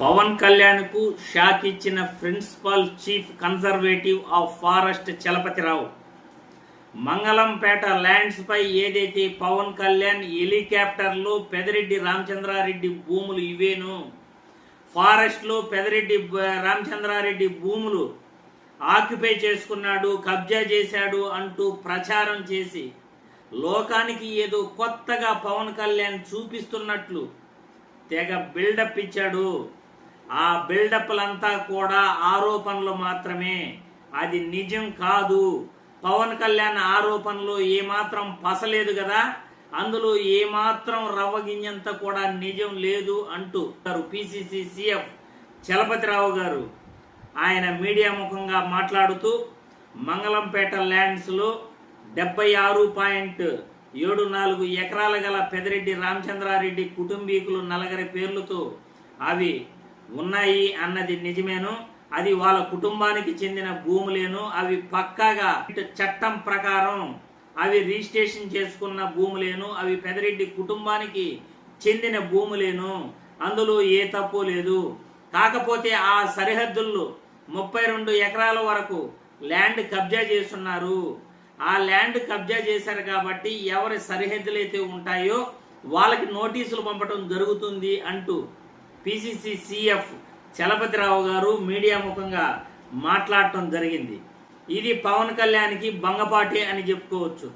పవన్ కళ్యాణ్కు షాక్ ఇచ్చిన principal chief conservative of forest Chalapathirao. Mangalampeta lands పై ఏదైతే పవన్ కళ్యాణ్ హెలికాప్టర్లో పెదరెడ్డి రామచంద్రారెడ్డి భూములు ఇవేను ఫారెస్ట్లో పెదరెడ్డి రామచంద్రారెడ్డి భూములు ఆక్యుపై చేసుకున్నాడు కబ్జా చేశాడు అంటూ ప్రచారం చేసి లోకానికి ఏదో కొత్తగా పవన్ కళ్యాణ్ చూపిస్తున్నట్లు తెగ బిల్డప్ ఇచ్చాడు. ఆ బిల్డప్లంతా కూడా ఆరోపణలు మాత్రమే. అది నిజం కాదు. పవన్ కళ్యాణ్ ఆరోపణలు ఏమాత్రం పసలేదు కదా? అందులో ఏమాత్రం రవ్వగింజంత కూడా నిజం లేదు అంటూ పిసిసి సిఎఫ్ చలపతిరావు గారు ఆయన మీడియా ముఖంగా మాట్లాడుతూ మంగళంపేట ల్యాండ్స్లో డెబ్బై ఆరు పాయింట్ ఏడు నాలుగు ఎకరాల గల పెదిరెడ్డి రామచంద్రారెడ్డి కుటుంబీకులు నలగరి పేర్లతో అవి ఉన్నాయి అన్నది నిజమేను. అది వాళ్ళ కుటుంబానికి చెందిన భూములేను. అవి పక్కాగా చట్టం ప్రకారం అవి రిజిస్ట్రేషన్ చేసుకున్న భూములేను. అవి పెదరెడ్డి కుటుంబానికి చెందిన భూములేను. అందులో ఏ తప్పు లేదు. కాకపోతే ఆ సరిహద్దుల్లో ముప్పై రెండు ఎకరాల వరకు ల్యాండ్ కబ్జా చేస్తున్నారు. ఆ ల్యాండ్ కబ్జా చేశారు కాబట్టి ఎవరి సరిహద్దులు అయితే ఉంటాయో వాళ్ళకి నోటీసులు పంపడం జరుగుతుంది అంటూ పిసిసి సిఎఫ్ చలపతిరావు గారు మీడియా ముఖంగా మాట్లాడటం జరిగింది. ఇది పవన్ కళ్యాణ్కి బంగపాటి అని చెప్పుకోవచ్చు.